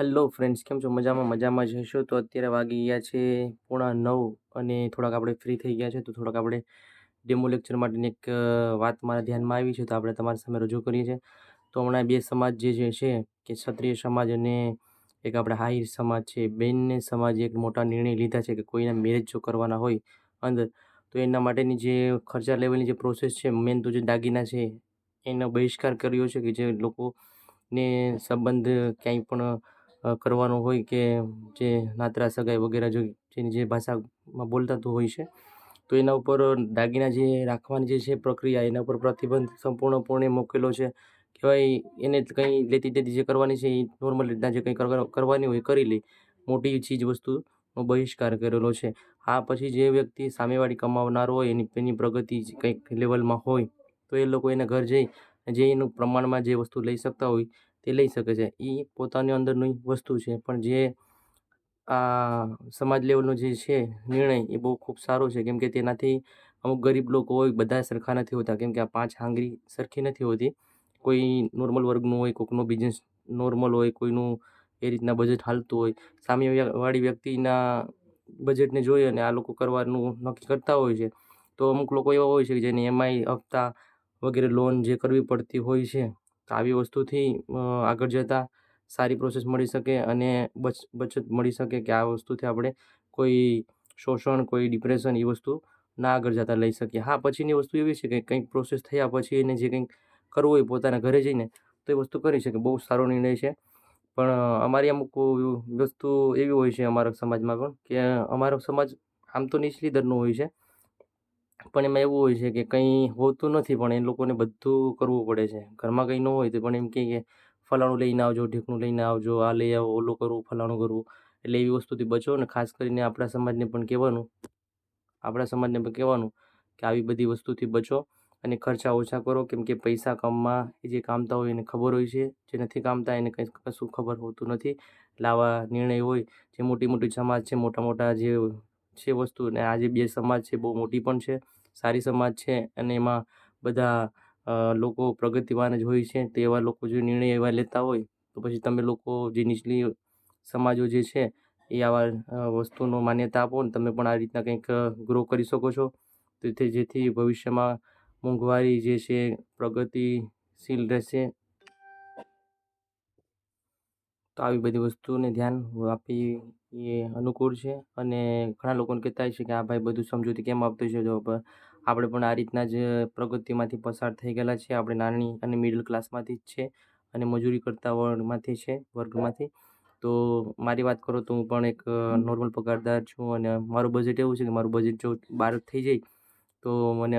Hello friends, કેમ છો? મજામાં મજામાં જ હશો? તો અત્યારે વાગી ગયા છે પોણા નવ અને થોડાક આપણે ફ્રી થઈ ગયા છે, તો થોડાક આપણે ડેમો લેક્ચર માટેની એક વાત મારા ધ્યાનમાં આવી છે, તો આપણે તમારી સામે રજૂ કરીએ છીએ. તો હમણાં બે સમાજ જે જે છે, કે ક્ષત્રિય સમાજ અને એક આપણે હાઈર સમાજ છે બંને સમાજે એક મોટા નિર્ણય લીધા છે કે કોઈના મેરેજ જો કરવાના હોય અંદર, તો એના માટેની જે ખર્ચા લેવલની જે પ્રોસેસ છે મેન તો જે દાગીના છે, એનો બહિષ્કાર કર્યો છે કે જે લોકોને સંબંધ ક્યાંય પણ કરવાનો હોય કે જે નાતરા સગાઈ વગેરે જો જેની જે ભાષામાં બોલતા તો હોય છે, તો એના ઉપર દાગીના જે રાખવાની જે છે પ્રક્રિયા, એના ઉપર પ્રતિબંધ સંપૂર્ણપણે મૂકેલો છે. કહેવાય એને કંઈ લેતી દેતી જે કરવાની છે એ નોર્મલ રીતના જે કંઈ કરવા- કરવાની હોય કરી લે. મોટી ચીજ વસ્તુનો બહિષ્કાર કરેલો છે. આ પછી જે વ્યક્તિ સામેવાળી કમાવનાર હોય, એની એની પ્રગતિ કંઈક લેવલમાં હોય, તો એ લોકો એના ઘર જઈ જે એનું પ્રમાણમાં જે વસ્તુ લઈ શકતા હોય તે લઈ શકે છે. એ પોતાની અંદરની વસ્તુ છે, પણ જે આ સમાજ લેવલનો જે છે નિર્ણય એ બહુ ખૂબ સારો છે. કેમ કે તેનાથી અમુક ગરીબ લોકો હોય, બધા સરખા નથી હોતા. કેમ કે આ પાંચ હાંગરી સરખી નથી હોતી. કોઈ નોર્મલ વર્ગનું હોય કોઈકનો બિઝનેસ નોર્મલ હોય, કોઈનું એ રીતના બજેટ હાલતું હોય. સામેવાળી વ્યક્તિના બજેટને જોઈ અને આ લોકો કરવાનું નક્કી કરતા હોય છે. તો અમુક લોકો એવા હોય છે કે જેને એમઆઈ, હપ્તા વગેરે લોન જે કરવી પડતી હોય છે આવી વસ્તુથી આગળ જતાં સારી પ્રોસેસ મળી શકે અને બચ, બચત મળી શકે કે આ વસ્તુથી આપણે કોઈ શોષણ, કોઈ ડિપ્રેશન એ વસ્તુ ના આગળ જતાં લઈ શકીએ. હા, પછીની વસ્તુ એવી છે કે કંઈક પ્રોસેસ થયા પછી એને જે કંઈક કરવું હોય પોતાના ઘરે જઈને તો એ વસ્તુ કરી શકે. બહુ સારો નિર્ણય છે. પણ અમારી અમુક વસ્તુ એવી હોય છે અમારા સમાજમાં પણ કે અમારો સમાજ આમ તો નીચલી દરનો હોય છે. પણ એમાં એવું હોય છે કે કંઈ હોતું નથી, પણ એ લોકોને બધું કરવું પડે છે. ઘરમાં કંઈ ન હોય તો પણ એમ કહે કે ફલાણું લઈને આવજો, ઢીકણું લઈને આવજો, આ લઈ આવો, ઓલું કરવું, ફલાણું કરવું. એટલે એવી વસ્તુથી બચો ને ખાસ કરીને આપણા સમાજને પણ કહેવાનું. આપણા સમાજને પણ કહેવાનું કે આવી બધી વસ્તુથી બચો અને ખર્ચા ઓછા કરો. કેમ કે પૈસા કામમાં જે કામતા હોય એને ખબર હોય છે. જે નથી કામતા એને કંઈ કશું ખબર હોતું નથી. આવા નિર્ણય હોય, જે મોટી મોટી સમાજ છે મોટા મોટા જે છે વસ્તુ અને આજે બે સમાજ છે, બહુ મોટી પણ છે, સારી સમાજ છે અને એમાં બધા લોકો પ્રગતિવાન જ હોય છે. તો એવા લોકો જો નિર્ણય એવા લેતા હોય, તો પછી તમે લોકો જે નીચલી સમાજો જે છે, એ આવા વસ્તુનો માન્યતા આપો ને તમે પણ આ રીતના કંઈક ગ્રો કરી શકો છો. તેથી જેથી ભવિષ્યમાં મોંઘવારી જે છે, પ્રગતિશીલ રહેશે. તો આવી બધી વસ્તુને ધ્યાન આપી એ અનુકૂળ છે અને ઘણા લોકોને કહેતા હોય છે કે, આ ભાઈ બધું સમજૂતી કેમ આપતો છે? તો આપણે પણ આ રીતના જ પ્રગતિમાંથી પસાર થઈ ગયેલા છે આપણે નાની અને મિડલ ક્લાસમાંથી જ છે અને મજૂરી કરતા વર્ગમાંથી છે, વર્ગમાંથી. તો મારી વાત કરું તો હું પણ એક નોર્મલ પગારદાર છું અને મારું બજેટ એવું છે કે મારું બજેટ જો બહાર થઈ જાય, તો મને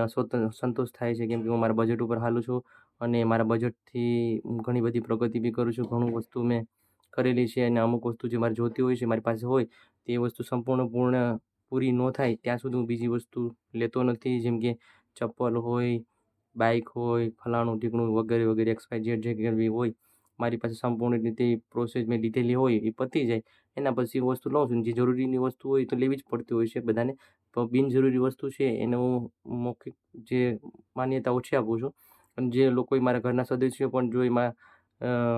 સંતોષ થાય છે કેમ કે હું મારા બજેટ ઉપર હાલું છું અને મારા બજેટથી ઘણી બધી પ્રગતિ બી કરું છું. ઘણું વસ્તુ મેં કરેલી છે અને અમુક વસ્તુ જે મારે જોતી હોય છે, મારી પાસે હોય, તે વસ્તુ સંપૂર્ણ પૂર્ણ પૂરી ન થાય, ત્યાં સુધી હું બીજી વસ્તુ લેતો નથી. જેમ કે ચપ્પલ હોય બાઇક હોય, ફલાણું, ઢીકણું વગેરે વગેરે એક્સ જેટ જે કરવી હોય, મારી પાસે સંપૂર્ણ રીતે પ્રોસેસ મેં લીધેલી હોય એ પતી જાય. એના પછી વસ્તુ લઉં છું જે જરૂરીની વસ્તુ હોય તો લેવી જ પડતી હોય છે બધાને. તો બિનજરૂરી વસ્તુ છે એને હું મૌખિક જે માન્યતા ઓછી આપું છું. અને જે લોકો મારા ઘરના સદસ્યો પણ જો એમાં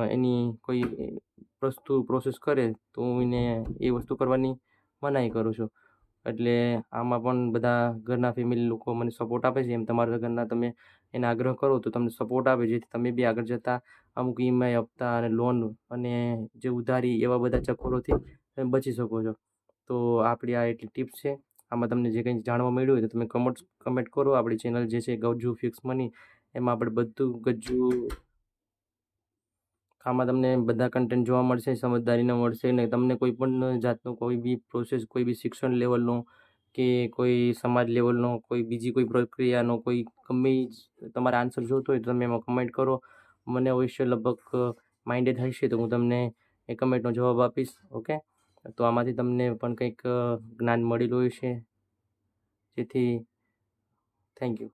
એની કોઈ વસ્તુ પ્રોસેસ કરે તો હું એને એ વસ્તુ કરવાની મનાઈ કરું છું. એટલે આમાં પણ બધા ઘરના ફેમિલી લોકો મને સપોર્ટ આપે છે. એમ તમારા ઘરના તમે એને આગ્રહ કરો, તો તમને સપોર્ટ આપે. જેથી તમે બી આગળ જતાં અમુક ઈએમઆઈ હપ્તા અને લોન અને જે ઉધારી એવા બધા ચક્કરોથી તમે બચી શકો છો. તો આપણી આ એટલી ટિપ્સ છે. આમાં તમને જે કંઈ જાણવા મળ્યું હોય તો તમે કમેન્ટ કમેન્ટ કરો. આપણી ચેનલ જે છે ગજ્જુ ફિક્સ મની એમાં આપણે બધું ગજ્જુ આમાં તમને બધા કન્ટેન્ટ જોવા મળશે સમજદારીના મળશે ને તમને કોઈ પણ જાતનું કોઈ બી પ્રોસેસ કોઈ બી શિક્ષણ લેવલનો કે કોઈ સમાજ લેવલનો કોઈ બીજી કોઈ પ્રક્રિયાનો, કોઈ ગમે તમારા આન્સર જોતો હોય તો તમે એમાં કમેન્ટ કરો. મને અવશ્ય લગભગ માઇન્ડેડ હશે તો હું તમને એ કમેન્ટનો જવાબ આપીશ ઓકે તો આમાંથી તમને પણ કંઈક જ્ઞાન મળેલું હશે. જેથી થેન્ક યુ